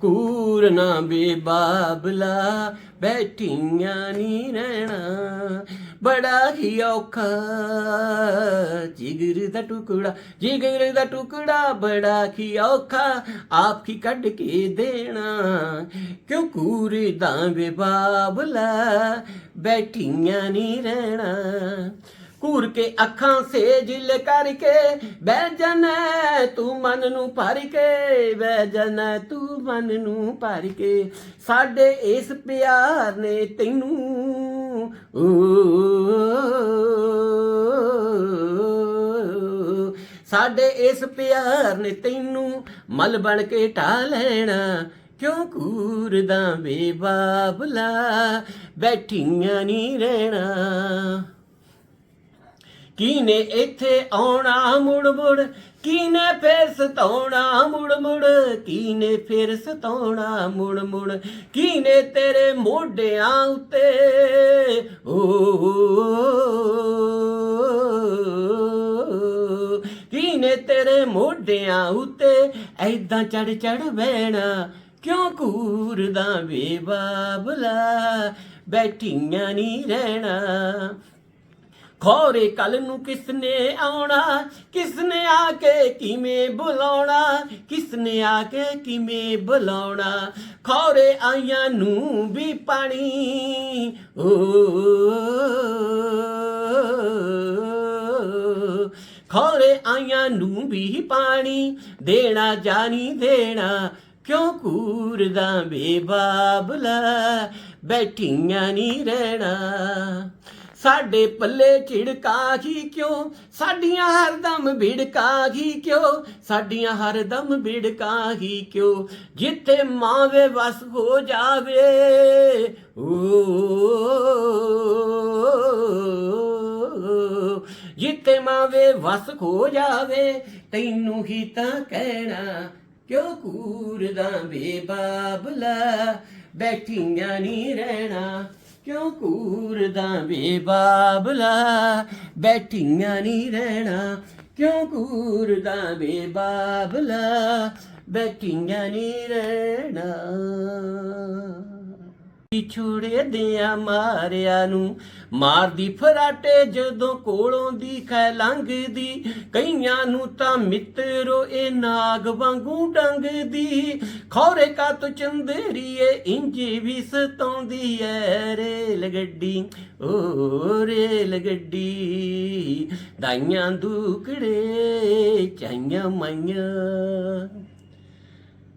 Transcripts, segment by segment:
ਕੂਰ ਨਾ ਬੇਬਾਬਲਾ, ਬੈਠੀਆਂ ਨੀ ਰਹਿਣਾ। ਬੜਾ ਹੀ ਔਖਾ, ਜਿਗਰ ਦਾ ਟੁਕੜਾ, ਜਿਗਰ ਦਾ ਟੁਕੜਾ ਬੜਾ ਹੀ ਔਖਾ, ਆਪ ਹੀ ਕੱਢ ਕੇ ਦੇਣਾ। ਕਿਉਂ ਕੂਰ ਦਾ ਬੇਬਾਬਲਾ, ਬੈਠੀਆਂ ਨੀ ਰਹਿਣਾ। ਘੂਰ ਕੇ ਅੱਖਾਂ ਸੇਜਿਲ ਕਰਕੇ, ਬਹਿ ਜਾਣਾ ਤੂੰ ਮਨ ਨੂੰ ਭਰ ਕੇ, ਬਹਿ ਜਾਣਾ ਤੂੰ ਮਨ ਨੂੰ ਭਰ ਕੇ, ਸਾਡੇ ਇਸ ਪਿਆਰ ਨੇ ਤੈਨੂੰ ਸਾਡੇ ਇਸ ਪਿਆਰ ਨੇ ਤੈਨੂੰ ਮਲ ਬਣ ਕੇ ਢਾ ਲੈਣਾ, ਕਿਉਂ ਕੂਰਦਾ ਬੇਬਾਬਲਾ, ਬੈਠੀਆਂ ਨਹੀਂ ਰਹਿਣਾ। ਕੀਨੇ ਇੱਥੇ ਆਉਣਾ ਮੁੜ ਮੁੜ ਕੀਨੇ ਫੇਰ ਸਤਾਉਣਾ ਮੁੜ ਮੁੜ ਕੀਨੇ ਫੇਰ ਸਤਾਉਣਾ ਮੁੜ ਮੁੜ ਕੀਨੇ ਤੇਰੇ ਮੋਢਿਆਂ ਉੱਤੇ? ਓ ਕੀਨੇ ਤੇਰੇ ਮੋਢਿਆਂ ਉੱਤੇ? ਐਦਾਂ ਚੜ ਚੜ ਬਹਿਣਾ, ਕਿਉਂ ਕੂਰਦਾ ਵੇ ਬਾਬਲਾ? ਬੈਠੀਆਂ ਨਹੀਂ ਰਹਿਣਾ। ਖੋਰੇ ਕੱਲ ਨੂੰ ਕਿਸਨੇ ਆਉਣਾ? ਕਿਸਨੇ ਆ ਕੇ ਕਿਵੇਂ ਬੁਲਾਉਣਾ? ਕਿਸਨੇ ਆ ਕੇ ਕਿਵੇਂ ਬੁਲਾਉਣਾ? ਖੋਰੇ ਆਈਆਂ ਨੂੰ ਵੀ ਪਾਣੀ। ਓ, ਖੌਰੇ ਆਈਆਂ ਨੂੰ ਵੀ ਪਾਣੀ। ਦੇਣਾ ਜਾਣੀ ਦੇਣਾ, ਕਿਉਂ ਕੂਰਦਾ ਬੇਬਾਬਲਾ? ਬੈਠੀਆਂ ਨਹੀਂ ਰਹਿਣਾ। ਸਾਡੇ ਪੱਲੇ ਝਿੜਕਾ ਹੀ ਕਿਉਂ? ਸਾਡੀਆਂ ਹਰ ਦਮ ਭਿੜਕਾ ਹੀ ਕਿਉਂ? ਸਾਡੀਆਂ ਹਰ ਦਮ ਭਿੜਕਾ ਹੀ ਕਿਉਂ? ਜਿੱਥੇ ਮਾਵੇ ਵਸ ਹੋ ਜਾਵੇ, ਓ, ਜਿੱਥੇ ਮਾਵੇ ਵਸ ਹੋ ਜਾਵੇ, ਤੈਨੂੰ ਹੀ ਤਾਂ ਕਹਿਣਾ ਕਿਉਂ ਕੂਰਦਾ ਬੇਬਾਬਲਾ? ਬੈਠੀਆਂ ਨਹੀਂ ਰਹਿਣਾ। ਕਿਉਂ ਕੂਰਦਾ ਬੇਬਾਬਲਾ? ਬੈਠੀਆਂ ਨਹੀਂ ਰਹਿਣਾ। ਕਿਉਂ ਕੂਰਦਾ ਬੇਬਾਬਲਾ? ਬੈਠੀਆਂ ਨਹੀਂ ਰਹਿਣਾ। ਛੋੜੇ ਦਿਆਂ ਮਾਰਿਆ ਨੂੰ। ਮਾਰਦੀ ਫਰਾਟੇ ਜਦੋਂ ਕੋਲੋਂ ਦੀ ਖੈ ਲੰਘਦੀ। ਕਈਆਂ ਨੂੰ ਤਾਂ ਮਿੱਤਰੋ ਇਹ ਨਾਗ ਵਾਂਗੂ ਡੰਗਦੀ। ਖੌਰੇ ਕਾ ਤੋ ਚੰਦਰੀਏ, ਇੰਜ ਵੀ ਸਤਾਉਂਦੀ ਐ ਰੇਲ ਗੱਡੀ। ਓ ਰੇਲ ਗੱਡੀ, ਦਾਈਆਂ ਦੂਕੜੇ, ਚਾਈਆਂ ਮਾਈਆਂ।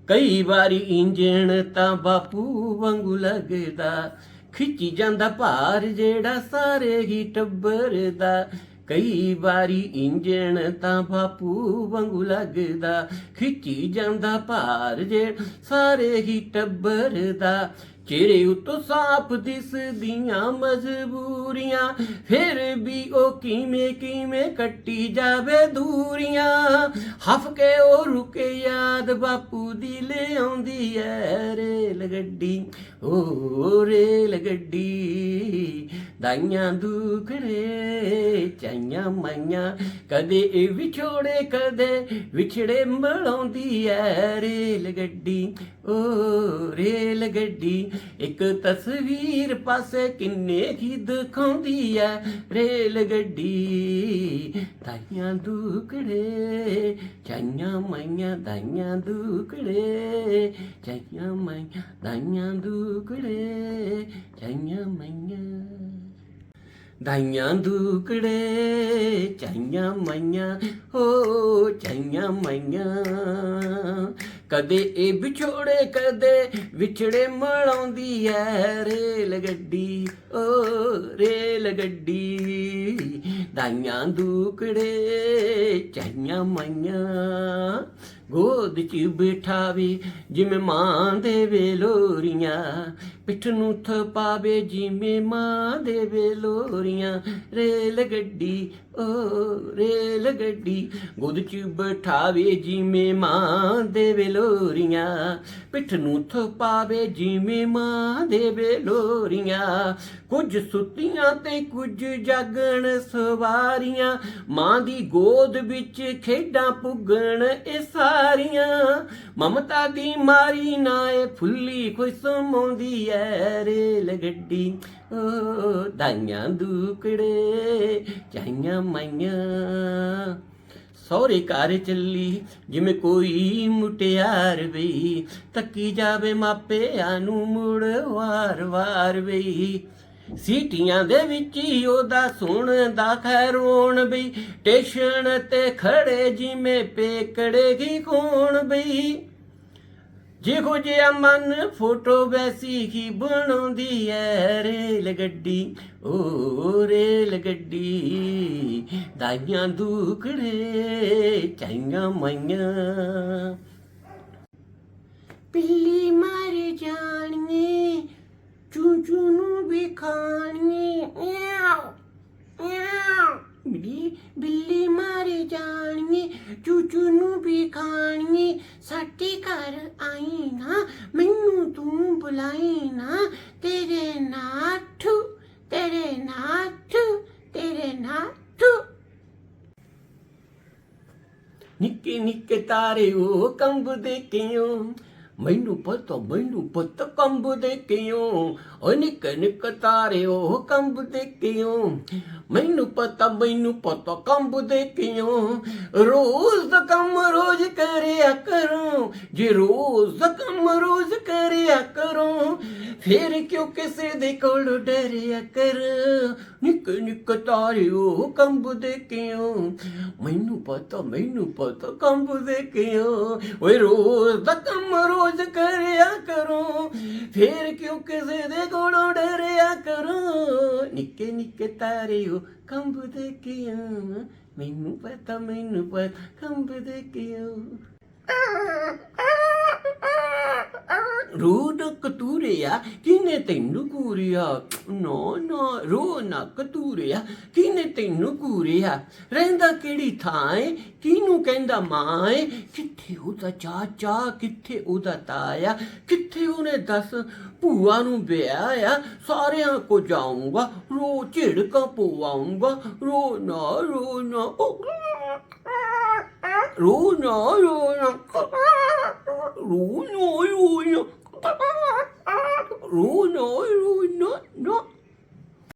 ਕਈ ਵਾਰੀ ਇੰਜਣ ਤਾਂ ਬਾਪੂ ਵਾਂਗੂ ਲੱਗਦਾ, ਖਿੱਚੀ ਜਾਂਦਾ ਭਾਰ ਜਿਹੜਾ ਸਾਰੇ ਹੀ ਟੱਬਰ ਦਾ ਕਈ ਵਾਰੀ ਇੰਜਣ ਤਾਂ ਬਾਪੂ ਵਾਂਗੂ ਲੱਗਦਾ, ਖਿੱਚੀ ਜਾਂਦਾ ਭਾਰ ਜਿਹੜਾ ਸਾਰੇ ਹੀ ਟੱਬਰ ਦਾ ਚਿਹਰੇ ਉਤੋਂ ਸਾਫ਼ ਦਿਸਦੀਆਂ ਮਜਬੂਰੀਆਂ, ਫਿਰ ਵੀ ਉਹ ਕਿਵੇਂ ਕਿਵੇਂ ਕੱਟੀ ਜਾਵੇ ਦੂਰੀਆਂ। ਹਫ ਕੇ ਉਹ ਰੁਕੇ ਯਾਦ ਬਾਪੂ ਦੀ ਲੈ ਆਉਂਦੀ ਐ ਰੇਲ ਗੱਡੀ, ਓ ਰੇਲ ਗੱਡੀ। ਦਾਈਆਂ ਦੁਖੜੇ, ਚਾਈਆਂ ਮਾਈਆਂ, ਕਦੇ ਇਹ ਵਿਛੋੜੇ, ਕਦੇ ਵਿਛੜੇ ਮਲਾਉਂਦੀ ਐ ਰੇਲ ਗੱਡੀ, ਓ ਰੇਲ ਗੱਡੀ। ਇੱਕ ਤਸਵੀਰ ਪਾਸੇ ਕਿੰਨੇ ਕੀ ਦਿਖਾਉਂਦੀ ਐ, ਰੇਲ ਗੱਡੀ ਦਾਈਆਂ ਦੁਕੜੇ, ਚਾਈਆਂ ਮਾਈਆਂ, ਦਾਈਆਂ ਦੂਕੜੇ, ਚਾਈਆਂ ਮਾਈਆਂ, ਦਾਈਆਂ ਦੂਕੜੇ, ਚਾਈਆਂ ਮਾਈਆਂ, ਦਾਈਆਂ ਦੂਕੜੇ, ਚਾਈਆਂ ਮਾਈਆਂ, ਹੋ ਚਾਈਆਂ ਮਾਈਆਂ। ਕਦੇ ਇਹ ਵਿਛੋੜੇ, ਕਦੇ ਵਿਛੜੇ ਮਲਾਉਂਦੀ ਐ ਰੇਲ ਗੱਡੀ, ਓ ਰੇਲ ਗੱਡੀ। ਦਾਈਆਂ ਦੂਕੜੇ ਚਾਈਆਂ ਮਾਈਆਂ, ਗੋਦ 'ਚ ਬਿਠਾਵੇ, ਜਿਵੇਂ ਮਾਂ ਦੇ ਲੋਰੀਆਂ ਪਿੱਠ ਨੂੰ ਥਪਾਵੇ, ਜਿਵੇਂ ਮਾਂ ਦੇ ਲੋਰੀਆਂ ਰੇਲ ਗੱਡੀ ਰੇਲ ਗੱਡੀ ਗੁੱਦ ਚ ਬਿਠਾਵੇ ਜਿਵੇਂ ਮਾਂ ਦੇ ਵੇਲੋਰੀਆਂ, ਪਿੱਠ ਨੂੰ ਥਪਾਵੇ ਜਿਵੇਂ ਮਾਂ ਦੇ ਲੋਰੀਆਂ ਕੁਝ ਸੁੱਤੀਆਂ ਤੇ ਕੁਝ ਜਾਗਣ ਸਵਾਰੀਆਂ, ਮਾਂ ਦੀ ਗੋਦ ਵਿੱਚ ਖੇਡਾਂ ਪੁੱਗਣ ਇਹ ਸਾਰੀਆਂ। ਮਮਤਾ ਦੀ ਮਾਰੀ ਨਾ ਇਹ ਫੁੱਲੀ ਕੋਈ ਸਮਾਉਂਦੀ ਐ ਰੇਲ ਗੱਡੀ। ਓ ਦਾਈਆਂ ਦੂਕੜੇ ਚਾਈਆਂ ਮਾਈਆਂ। ਸਹੁਰੇ ਘਰ ਚੱਲੀ, ਜਿਵੇਂ ਕੋਈ ਮੁਟਿਆਰ ਵੇ ਤੱਕੀ ਜਾਵੇ ਮਾਪਿਆਂ ਨੂੰ ਮੁੜ ਵਾਰ-ਵਾਰ ਵੇ ਸੀਟੀਆਂ ਦੇ ਵਿੱਚ ਹੀ ਉਹਦਾ ਸੁਣਦਾ ਖੈਰੋਣ ਬਈ। ਟੇਸ਼ਨ ਤੇ ਖੜੇ ਜਿਵੇਂ ਪੇਕੜੇ ਕੀ ਖੋਣ ਬਈ। ਜਿਹੋ ਜਿਹਾ ਮਨ ਫੋਟੋ ਵੈਸੀ ਹੀ ਬਣਾਉਂਦੀ ਐ ਰੇਲ ਗੱਡੀ। ਓ ਰੇਲ ਗੱਡੀ, ਦਾਈਆਂ ਦੂਕੜੇ, ਚਾਈਆਂ ਮਾਈਆਂ। ਪਿੱਲੀ ਮਰ ਜਾਣੀਏ ਚੂਚੂ ਨੂੰ ਵੀ ਖਾਣੀਏ ਮਿਆਉ ਮਿਆਉ ਬਿੱਲੀ ਬਿੱਲੀ ਮਰ ਜਾਣੀਏ ਚੂਚੂ ਨੂੰ ਵੀ ਖਾਣੀਏ ਸਾਡੇ ਘਰ ਆਈ ਨਾ, ਮੈਨੂੰ ਤੂੰ ਬੁਲਾਈ ਨਾ। ਤੇਰੇ ਨਾਠੂ ਤੇਰੇ ਨਾਠੂ ਤੇਰੇ ਨਾਠੂ ਨਿੱਕੇ ਨਿੱਕੇ ਤਾਰੇ ਉਹ ਕੰਬਦੇ ਕਿਉਂ? ਮੈਨੂੰ ਪਤਾ ਮੈਨੂੰ ਪਤਾ ਕੰਬਦੇ ਕਿਉਂ? ਓ ਨਿੱਕੇ ਨਿੱਕੇ ਤਾਰੇ ਉਹ ਕੰਬਦੇ ਕਿਉਂ? ਮੈਨੂੰ ਪਤਾ ਮੈਨੂੰ ਪਤਾ ਕੰਬਦੇ ਕਿਉਂ? ਰੋਜ਼ ਦਾ ਕੰਮ ਰੋਜ਼ ਕਰਿਆ ਕਰੂੰ, ਜੇ ਰੋਜ਼ ਦਾ ਕੰਮ ਫੇਰ ਕਿਉਂ ਕਿਸੇ ਦੇ ਕੋਲ ਡਰਿਆ ਕਰ? ਨਿੱਕੇ ਨਿੱਕੇ ਤਾਰੇ ਉਹ ਕੰਬਦੇ ਕਿਉਂ? ਮੈਨੂੰ ਪਤਾ ਮੈਨੂੰ ਪਤਾ ਕੰਬਦੇ ਕਿਉਂ? ਓਏ ਰੋਜ਼ ਦਾ ਕੰਮ ਰੋਜ਼ ਕਰਿਆ ਕਰੋ। ਫੇਰ ਕਿਉਂ ਕਿਸੇ ਦੇ ਕੋਲੋਂ ਡਰਿਆ ਕਰੋ? ਨਿੱਕੇ ਨਿੱਕੇ ਤਾਰੇ ਉਹ ਕੰਬਦੇ ਕਿਉਂ? ਮੈਨੂੰ ਪਤਾ ਮੈਨੂੰ ਪਤਾ ਕੰਬਦੇ ਕਿਉਂ? ਰੂਡ ਕਤੂਰਿਆ ਕਿਨੇ ਤੈਨੂੰ ਕੂਰਿਆ? ਨੋ ਨੋ ਰੋ ਨਾ ਕਤੂਰਿਆ ਕਿਨੇ ਤੈਨੂੰ ਰਹਿੰਦਾ ਕਿਹੜੀ ਥਾਂ ਏ? ਕਿਹਨੂੰ ਕਹਿੰਦਾ ਮਾਂ ਏ? ਕਿੱਥੇ ਉਹਦਾ ਚਾਚਾ? ਕਿੱਥੇ ਉਹਦਾ ਤਾਇਆ? ਕਿੱਥੇ ਉਹਨੇ ਦੱਸ ਭੂਆ ਨੂੰ ਵਿਆਹ ਆ ਸਾਰਿਆਂ ਕੋ ਜਾਊਂਗਾ, ਰੋ ਝਿੜਕਾਂ ਪਵਾਉਂਗਾ ਰੋ ਨਾ ਰੋ ਨਾ ਰੋ ਨਾ। ਰੋ ਨਾ ਰੋ ਨਾ ਰੋ ਨਾ। Runo, runo, no.